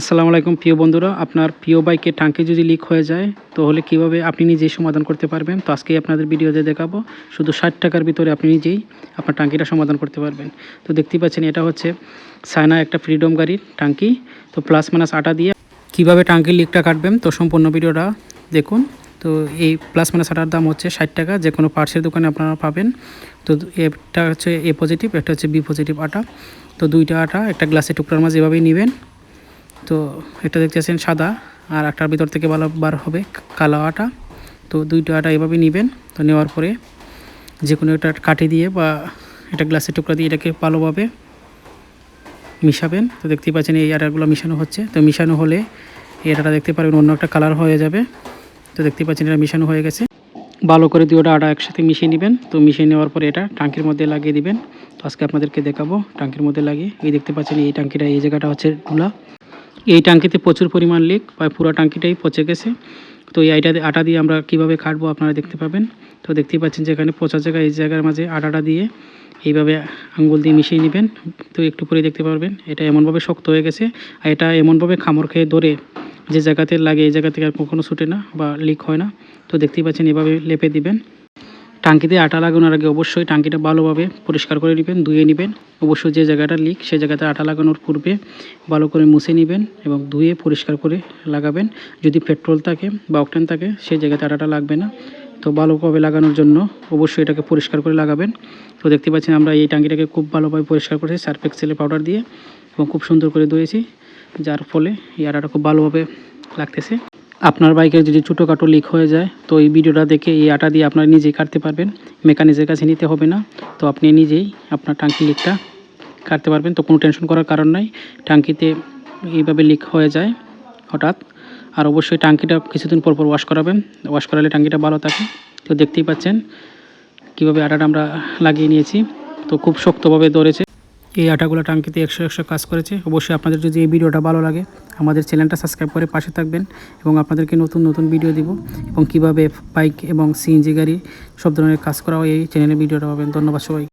আসসালামু আলাইকুম, প্রিয় বন্ধুরা। আপনার প্রিয় বাইকের টাঙ্কি যদি লিক হয়ে যায়, তাহলে কীভাবে আপনি নিজেই সমাধান করতে পারবেন? তো আজকেই আপনাদের ভিডিওতে দেখাবো। শুধু ষাট টাকার ভিতরে আপনি নিজেই আপনার টাঙ্কিটা সমাধান করতে পারবেন। তো দেখতেই পাচ্ছেন, এটা হচ্ছে সায়না একটা ফ্রিডম গাড়ির টাঙ্কি তো প্লাস মাইনাস আটা দিয়ে কীভাবে টাঙ্কির লিকটা কাটবেন, তো সম্পূর্ণ ভিডিওটা দেখুন। তো এই প্লাস মাইনাস আটার দাম হচ্ছে ষাট টাকা যে কোনো পার্টসের দোকানে আপনারা পাবেন। তো এটা হচ্ছে এ পজিটিভ একটা হচ্ছে বি পজিটিভ আটা। তো দুইটা আটা, একটা গ্লাসের টুকরার মাঝে এভাবেই নেবেন। তো এটা দেখতেছেন সাদা, আর একটার ভিতর থেকে ভালো বার হবে কালো আটা। তো দুইটা আটা এভাবে নেবেন। তো নেওয়ার পরে যে কোনো একটা কাঠি দিয়ে বা এটা গ্লাসের টুকরা দিয়ে এটাকে ভালোভাবে মিশাবেন। তো দেখতেই পাচ্ছেন এই আটাগুলো মিশানো হচ্ছে। তো মিশানো হলে এই আটাটা দেখতে পারবেন অন্য একটা কালার হয়ে যাবে। তো দেখতেই পাচ্ছেন এটা মিশানো হয়ে গেছে। ভালো করে দুটোটা আটা একসাথে মিশিয়ে নেবেন। তো মিশিয়ে নেওয়ার পরে এটা টাঙ্কির মধ্যে লাগিয়ে দিবেন। তো আজকে আপনাদেরকে দেখাবো টাঙ্কির মধ্যে লাগিয়ে। এই দেখতে পাচ্ছেন এই টাঙ্কিটা এই জায়গাটা হচ্ছে ডুলা। এই টাঙ্কিতে প্রচুর পরিমাণ লিক প্রায় পুরো ট্যাঙ্কিটাই পচে গেছে। তো এই আইটা আটা দিয়ে আমরা কীভাবে কাটবো আপনারা দেখতে পাবেন। তো দেখতেই পাচ্ছেন যে এখানে পচা জায়গা, এই জায়গার মাঝে আটাটা দিয়ে এইভাবে আঙ্গুল দিয়ে মিশিয়ে নেবেন। তো একটু পরে দেখতে পারবেন, এটা এমনভাবে শক্ত হয়ে গেছে আর এটা এমনভাবে খামর খেয়ে ধরে যে জায়গাতে লাগে, এই জায়গা থেকে আর কখনো ছুটে না বা লিক হয় না। তো দেখতেই পাচ্ছেন এভাবে লেপে দিবেন। টাঙ্কিতে আটা লাগানোর আগে অবশ্যই টাঙ্কিটা ভালোভাবে পরিষ্কার করে নেবেন, ধুয়ে নেবেন। অবশ্যই যে জায়গাটা লিক সেই জায়গাতে আটা লাগানোর পূর্বে ভালো করে মুছে নেবেন এবং ধুয়ে পরিষ্কার করে লাগাবেন। যদি পেট্রোল থাকে বা অকটেন থাকে সেই জায়গাতে আটাটা লাগবে না। তো ভালোভাবে লাগানোর জন্য অবশ্যই এটাকে পরিষ্কার করে লাগাবেন। তো দেখতে পাচ্ছেন আমরা এই টাঙ্কিটাকে খুব ভালোভাবে পরিষ্কার করেছি সার্ফ এক্সেলের পাউডার দিয়ে এবং খুব সুন্দর করে ধুয়েছি, যার ফলে এই আটাটা খুব ভালোভাবে লাগতেছে। আপনার বাইকের যদি ছোটোখাটো লিক হয়ে যায়, তো এই ভিডিওটা দেখে এই আটা দিয়ে আপনারা নিজেই কাটতে পারবেন। মেকানিজের কাছে নিতে হবে না, তো আপনি নিজেই আপনার টাঙ্কি লিকটা কাটতে পারবেন। তো কোনো টেনশন করার কারণ নাই টাঙ্কিতে এইভাবে লিক হয়ে যায় হঠাৎ। আর অবশ্যই টাঙ্কিটা কিছুদিন পর পর ওয়াশ করাবেন ওয়াশ করালে টাঙ্কিটা ভালো থাকে। তো দেখতেই পাচ্ছেন কীভাবে আটাটা আমরা লাগিয়ে নিয়েছি, তো খুব শক্তভাবে ধরেছে। এই আটাগুলো টাঙ্কিতে একশো একশো কাজ করেছে। অবশ্যই আপনাদের যদি এই ভিডিওটা ভালো লাগে, আমাদের চ্যানেলটা সাবস্ক্রাইব করে পাশে থাকবেন এবং আপনাদেরকে নতুন নতুন ভিডিও দিব এবং কীভাবে বাইক এবং সিএনজি গাড়ি সব ধরনের কাজ করা হয় এই চ্যানেলে ভিডিওটা পাবেন। ধন্যবাদ সবাই